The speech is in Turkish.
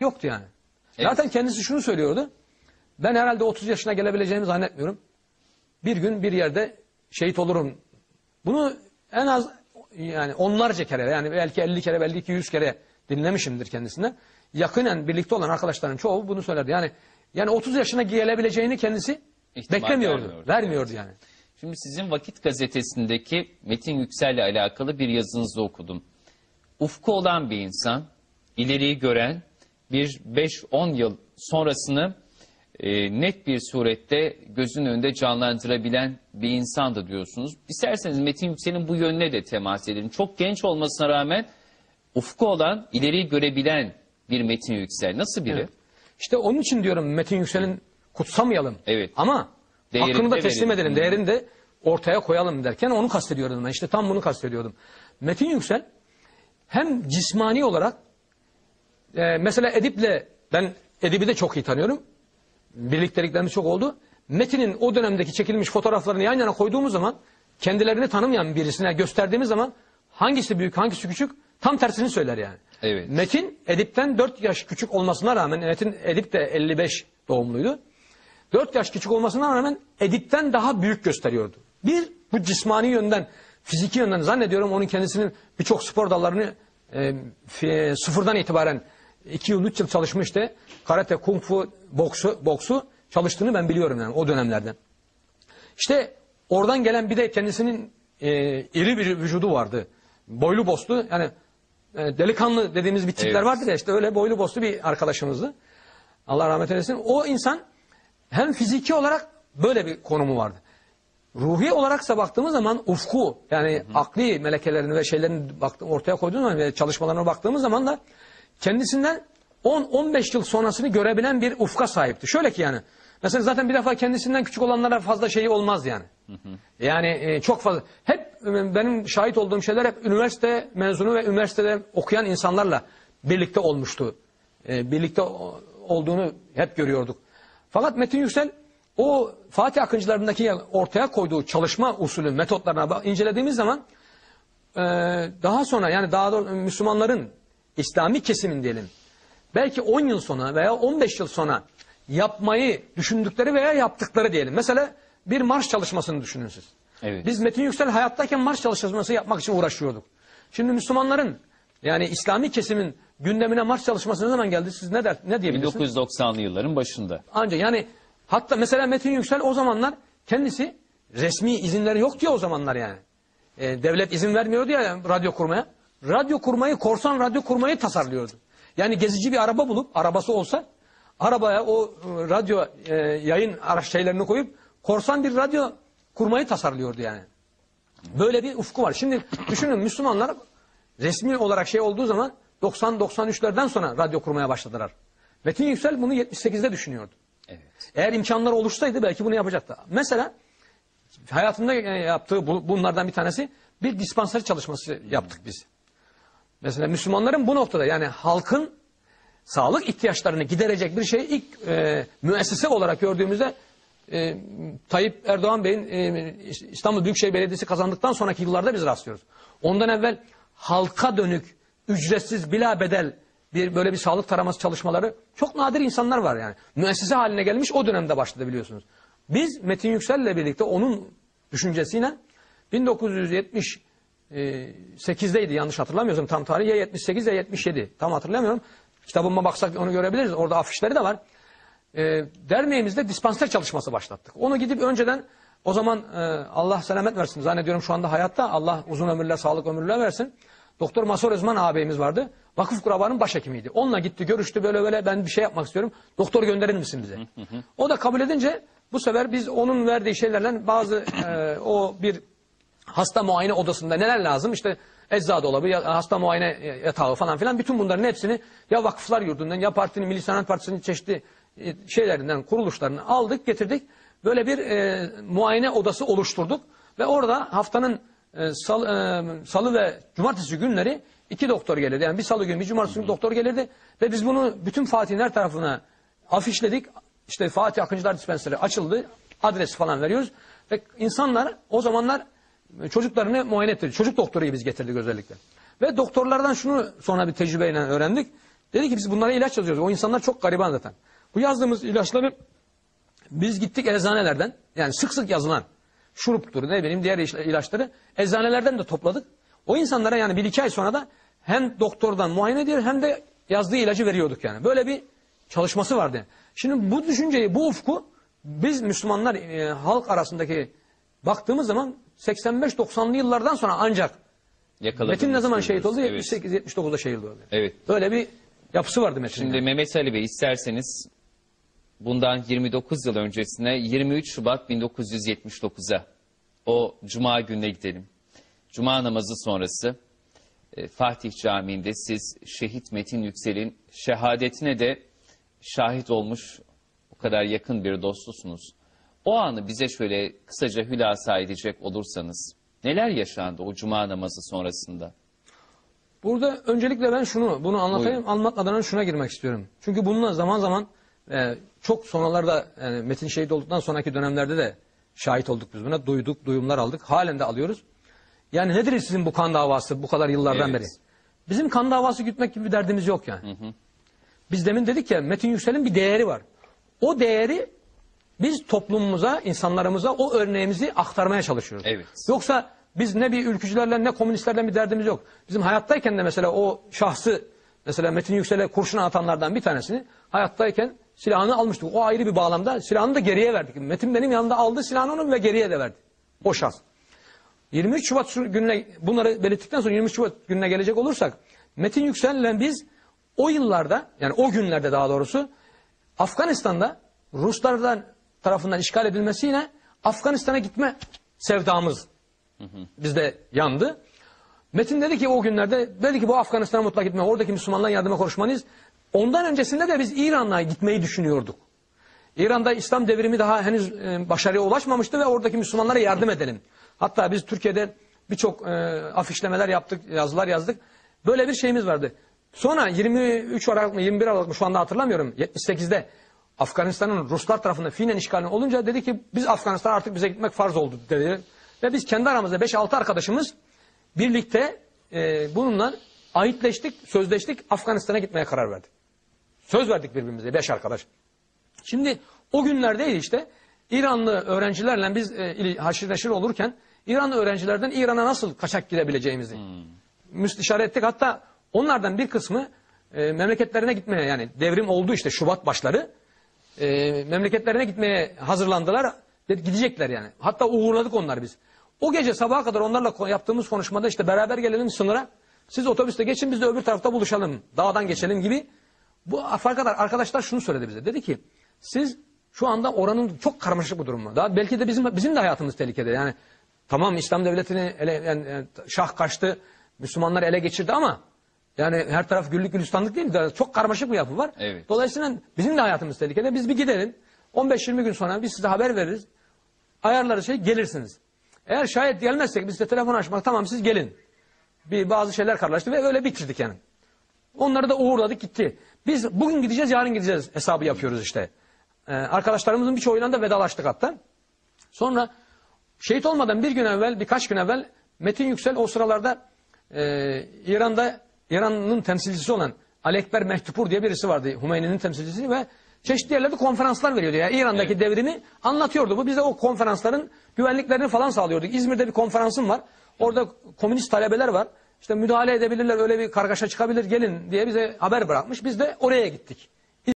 yoktu yani. Evet. Zaten kendisi şunu söylüyordu. Ben herhalde 30 yaşına gelebileceğimi zannetmiyorum. Bir gün bir yerde şehit olurum. Bunu en az yani onlarca kere yani belki 50 kere belki 100 kere dinlemişimdir kendisinden. Yakinen birlikte olan arkadaşların çoğu bunu söylerdi. Yani yani 30 yaşına gelebileceğini kendisi İhtimal beklemiyordu. vermiyordu. Vermiyordu yani. Şimdi sizin Vakit Gazetesi'ndeki Metin Yüksel'le alakalı bir yazınızı okudum. Ufku olan bir insan, ileriyi gören, bir 5-10 yıl sonrasını e, net bir surette gözün önünde canlandırabilen bir insandı diyorsunuz. İsterseniz Metin Yüksel'in bu yönüne de temas edelim. Çok genç olmasına rağmen ufku olan, ileriyi görebilen bir Metin Yüksel. Nasıl biri? Evet. İşte onun için diyorum Metin Yüksel'in kutsamayalım. Evet. Ama Değerini hakkını da teslim verelim. edelim. Değerini de ortaya koyalım derken onu kastediyordum ben. İşte tam bunu kastediyordum. Metin Yüksel hem cismani olarak e, mesela Edip'le ben Edip'i de çok iyi tanıyorum. Birlikteliklerimiz çok oldu. Metin'in o dönemdeki çekilmiş fotoğraflarını yan yana koyduğumuz zaman kendilerini tanımayan birisine gösterdiğimiz zaman hangisi büyük hangisi küçük tam tersini söyler yani. Evet. Metin Edip'ten 4 yaş küçük olmasına rağmen Metin Edip de 55 doğumluydu. 4 yaş küçük olmasına rağmen Edip'ten daha büyük gösteriyordu. Bir bu cismani yönden, fiziki yönden zannediyorum onun kendisinin birçok spor dallarını e, fi- sıfırdan itibaren 2 yıl 3 yıl çalışmıştı. Karate, kung fu, boksu, boksu çalıştığını ben biliyorum yani o dönemlerden. İşte oradan gelen bir de kendisinin e, iri bir vücudu vardı. Boylu boslu yani e, delikanlı dediğimiz bir tipler Evet. vardır ya işte öyle boylu boslu bir arkadaşımızdı. Allah rahmet eylesin. O insan hem fiziki olarak böyle bir konumu vardı. Ruhi olaraksa baktığımız zaman ufku yani akli melekelerini ve şeylerini baktım, ortaya koyduğumuz zaman ve çalışmalarına baktığımız zaman da kendisinden 10-15 yıl sonrasını görebilen bir ufka sahipti. Şöyle ki yani mesela zaten bir defa kendisinden küçük olanlara fazla şeyi olmaz yani. Yani e, çok fazla. Hep e, benim şahit olduğum şeyler hep üniversite mezunu ve üniversitede okuyan insanlarla birlikte olmuştu. E, birlikte olduğunu hep görüyorduk. Fakat Metin Yüksel o Fatih Akıncılarındaki ortaya koyduğu çalışma usulü, metotlarına incelediğimiz zaman daha sonra yani daha doğrusu Müslümanların İslami kesimin diyelim belki 10 yıl sonra veya 15 yıl sonra yapmayı düşündükleri veya yaptıkları diyelim. Mesela bir marş çalışmasını düşünün siz. Evet. Biz Metin Yüksel hayattayken marş çalışması yapmak için uğraşıyorduk. Şimdi Müslümanların yani İslami kesimin gündemine marş çalışması ne zaman geldi? Siz ne der ne diyebilirsiniz? 1990'lı yılların başında. Ancak yani hatta mesela Metin Yüksel o zamanlar kendisi resmi izinleri yok diye o zamanlar yani. E, devlet izin vermiyordu ya radyo kurmaya. Radyo kurmayı, korsan radyo kurmayı tasarlıyordu. Yani gezici bir araba bulup, arabası olsa arabaya o e, radyo e, yayın araç şeylerini koyup korsan bir radyo kurmayı tasarlıyordu yani. Böyle bir ufku var. Şimdi düşünün Müslümanlar resmi olarak şey olduğu zaman 90-93'lerden sonra radyo kurmaya başladılar. Metin Yüksel bunu 78'de düşünüyordu. Evet. Eğer imkanları oluşsaydı belki bunu yapacaktı. Mesela hayatında e, yaptığı bu- bunlardan bir tanesi bir dispanser çalışması yaptık biz. Mesela Müslümanların bu noktada yani halkın sağlık ihtiyaçlarını giderecek bir şey ilk e, müessese olarak gördüğümüzde e, Tayyip Erdoğan Bey'in e, İstanbul Büyükşehir Belediyesi kazandıktan sonraki yıllarda biz rastlıyoruz. Ondan evvel halka dönük ücretsiz bila bedel bir böyle bir sağlık taraması çalışmaları çok nadir insanlar var yani. Müessese haline gelmiş o dönemde başladı biliyorsunuz. Biz Metin Yüksel'le birlikte onun düşüncesiyle 1978'deydi yanlış hatırlamıyorsam tam tarihi ya 78 ya 77 tam hatırlamıyorum. Kitabıma baksak onu görebiliriz orada afişleri de var. Ee, derneğimizde dispanser çalışması başlattık. Onu gidip önceden o zaman e, Allah selamet versin zannediyorum şu anda hayatta Allah uzun ömürler sağlık ömürler versin. Doktor Masor Özman ağabeyimiz vardı. Vakıf kurabanın başhekimiydi. Onunla gitti görüştü böyle böyle ben bir şey yapmak istiyorum. Doktor gönderir misin bize? O da kabul edince bu sefer biz onun verdiği şeylerden bazı e, o bir hasta muayene odasında neler lazım? İşte ecza dolabı, hasta muayene yatağı falan filan bütün bunların hepsini ya vakıflar yurdundan ya partinin, Milli Sanat Partisi'nin çeşitli e, şeylerinden, kuruluşlarını aldık, getirdik. Böyle bir e, muayene odası oluşturduk ve orada haftanın e, sal, e, salı ve cumartesi günleri iki doktor gelirdi. Yani bir salı günü, bir cumartesi günü doktor gelirdi ve biz bunu bütün Fatih'in her tarafına afişledik. İşte Fatih Akıncılar Dispenseri açıldı. Adresi falan veriyoruz. Ve insanlar o zamanlar çocuklarını muayene ettirdi. Çocuk doktoruyu biz getirdik özellikle. Ve doktorlardan şunu sonra bir tecrübeyle öğrendik. Dedi ki biz bunlara ilaç yazıyoruz. O insanlar çok gariban zaten. Bu yazdığımız ilaçları biz gittik eczanelerden yani sık sık yazılan şuruptur ne bileyim diğer ilaç- ilaçları eczanelerden de topladık. O insanlara yani bir iki ay sonra da hem doktordan muayene ediyor hem de yazdığı ilacı veriyorduk yani. Böyle bir çalışması vardı. Şimdi bu düşünceyi, bu ufku biz Müslümanlar e, halk arasındaki baktığımız zaman 85-90'lı yıllardan sonra ancak Metin ne zaman şehit oldu? Evet. 78-79'da şehit oldu. Evet. Böyle bir yapısı vardı Metin'in. Şimdi Mehmet Ali Bey isterseniz bundan 29 yıl öncesine 23 Şubat 1979'a o Cuma gününe gidelim. Cuma namazı sonrası e, Fatih Camii'nde siz şehit Metin Yüksel'in şehadetine de şahit olmuş o kadar yakın bir dostlusunuz. O anı bize şöyle kısaca hülasa edecek olursanız neler yaşandı o Cuma namazı sonrasında? Burada öncelikle ben şunu, bunu anlatayım, Buyurun. anlatmadan önce şuna girmek istiyorum. Çünkü bununla zaman zaman e, çok sonralarda yani Metin şehit olduktan sonraki dönemlerde de şahit olduk biz buna. Duyduk, duyumlar aldık. Halen de alıyoruz. Yani nedir sizin bu kan davası bu kadar yıllardan Evet. beri? Bizim kan davası gütmek gibi bir derdimiz yok yani. Biz demin dedik ya Metin Yüksel'in bir değeri var. O değeri biz toplumumuza, insanlarımıza o örneğimizi aktarmaya çalışıyoruz. Evet. Yoksa biz ne bir ülkücülerle ne komünistlerle bir derdimiz yok. Bizim hayattayken de mesela o şahsı mesela Metin Yüksel'e kurşun atanlardan bir tanesini hayattayken silahını almıştık. O ayrı bir bağlamda silahını da geriye verdik. Metin benim yanında aldı silahını onu ve geriye de verdi. O şahs. 23 Şubat şu gününe bunları belirttikten sonra 23 Şubat gününe gelecek olursak Metin Yüksel'le biz o yıllarda yani o günlerde daha doğrusu Afganistan'da Ruslardan tarafından işgal edilmesiyle Afganistan'a gitme sevdamız bizde yandı. Metin dedi ki o günlerde dedi ki bu Afganistan'a mutlaka gitme. Oradaki Müslümanların yardıma koşmalıyız. Ondan öncesinde de biz İran'a gitmeyi düşünüyorduk. İran'da İslam devrimi daha henüz e, başarıya ulaşmamıştı ve oradaki Müslümanlara yardım edelim. Hatta biz Türkiye'de birçok e, afişlemeler yaptık, yazılar yazdık. Böyle bir şeyimiz vardı. Sonra 23 Aralık mı 21 Aralık mı şu anda hatırlamıyorum. 78'de Afganistan'ın Ruslar tarafından fiilen işgali olunca dedi ki biz Afganistan artık bize gitmek farz oldu dedi. Ve biz kendi aramızda 5-6 arkadaşımız birlikte e, bununla ahitleştik, sözleştik Afganistan'a gitmeye karar verdik. Söz verdik birbirimize 5 arkadaş. Şimdi o günlerdeydi işte İranlı öğrencilerle biz e, haşir neşir olurken İranlı öğrencilerden İran'a nasıl kaçak gidebileceğimizi müstişare ettik. Hatta onlardan bir kısmı e, memleketlerine gitmeye yani devrim oldu işte Şubat başları e, memleketlerine gitmeye hazırlandılar. Dedi, gidecekler yani. Hatta uğurladık onları biz. O gece sabaha kadar onlarla yaptığımız konuşmada işte beraber gelelim sınıra. Siz otobüste geçin biz de öbür tarafta buluşalım. Dağdan geçelim gibi. Bu fakat arkadaşlar şunu söyledi bize. Dedi ki siz şu anda oranın çok karmaşık bir durumu. Daha belki de bizim bizim de hayatımız tehlikede. Yani tamam İslam devletini ele, yani, yani şah kaçtı. Müslümanlar ele geçirdi ama yani her taraf güllük gülistanlık değil. Daha Çok karmaşık bir yapı var. Evet. Dolayısıyla bizim de hayatımız tehlikede. Biz bir gidelim. 15-20 gün sonra biz size haber veririz. Ayarları şey gelirsiniz. Eğer şayet gelmezsek biz de telefon açmak tamam siz gelin. Bir bazı şeyler kararlaştı ve öyle bitirdik yani. Onları da uğurladık gitti. Biz bugün gideceğiz yarın gideceğiz hesabı yapıyoruz işte. Ee, arkadaşlarımızın birçoğuyla da vedalaştık hatta. Sonra şehit olmadan bir gün evvel birkaç gün evvel Metin Yüksel o sıralarda e, İran'da İran'ın temsilcisi olan Ali Ekber Mehtupur diye birisi vardı. Hümeyni'nin temsilcisi ve çeşitli yerlerde konferanslar veriyordu. Yani İran'daki devrimi anlatıyordu. Bu biz de o konferansların güvenliklerini falan sağlıyorduk. İzmir'de bir konferansım var. Orada komünist talebeler var. İşte müdahale edebilirler öyle bir kargaşa çıkabilir gelin diye bize haber bırakmış. Biz de oraya gittik.